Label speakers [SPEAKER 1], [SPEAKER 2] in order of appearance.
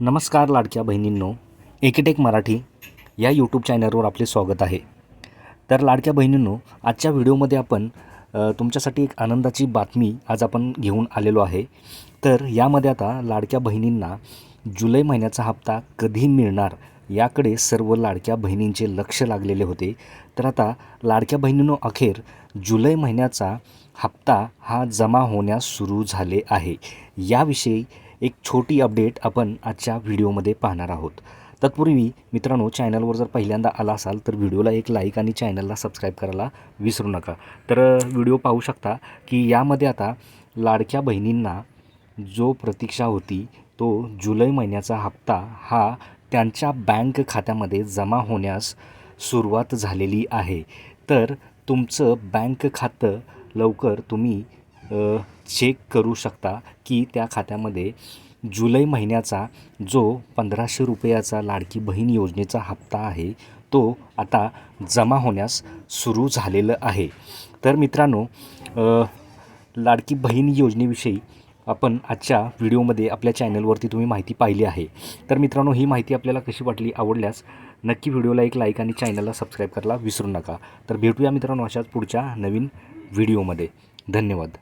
[SPEAKER 1] नमस्कार लाडक्या बहिणींनो एकेटेक मराठी या यूट्यूब चॅनलवर आपले स्वागत आहे. तर लाडक्या बहिणींनो आजच्या व्हिडिओमध्ये आपण तुमच्यासाठी एक आनंदाची बातमी आज आपण घेऊन आलेलो आहे. तर यामध्ये आता लाडक्या बहिणींना जुलै महिन्याचा हप्ता कधी मिळणार याकडे सर्व लाडक्या बहिणींचे लक्ष लागलेले होते. तर आता लाडक्या बहिणींनो अखेर जुलै महिन्याचा हप्ता हा जमा होण्यास सुरू झाले आहे. याविषयी एक छोटी अपडेट आपण आजच्या व्हिडिओमध्ये पाहणार आहोत. तत्पूर्वी मित्रांनो चॅनलवर जर पहिल्यांदा आला असाल तर व्हिडिओला एक लाईक आणि चॅनलला सबस्क्राईब करायला विसरू नका. तर व्हिडिओ पाहू शकता की यामध्ये आता लाडक्या बहिणींना जो प्रतीक्षा होती तो जुलै महिन्याचा हप्ता हा त्यांच्या बँक खात्यामध्ये जमा होण्यास सुरुवात झालेली आहे. तर तुमचं बँक खातं लवकर तुम्ही चेक करू शकता की त्या खात्यामध्ये जुलै महिन्याचा जो पंधराशे रुपयाचा लाडकी बहीण योजनेचा हप्ता आहे तो आता जमा होण्यास सुरू झालेलं आहे. तर मित्रांनो लाडकी बहीण योजनेविषयी आपण आजच्या व्हिडिओमध्ये आपल्या चॅनलवरती तुम्ही माहिती पाहिली आहे. तर मित्रांनो ही माहिती आपल्याला कशी वाटली आवडल्यास नक्की व्हिडिओला एक लाईक आणि चॅनलला सबस्क्राईब करायला विसरू नका. तर भेटूया मित्रांनो अशाच पुढच्या नवीन व्हिडिओमध्ये. धन्यवाद.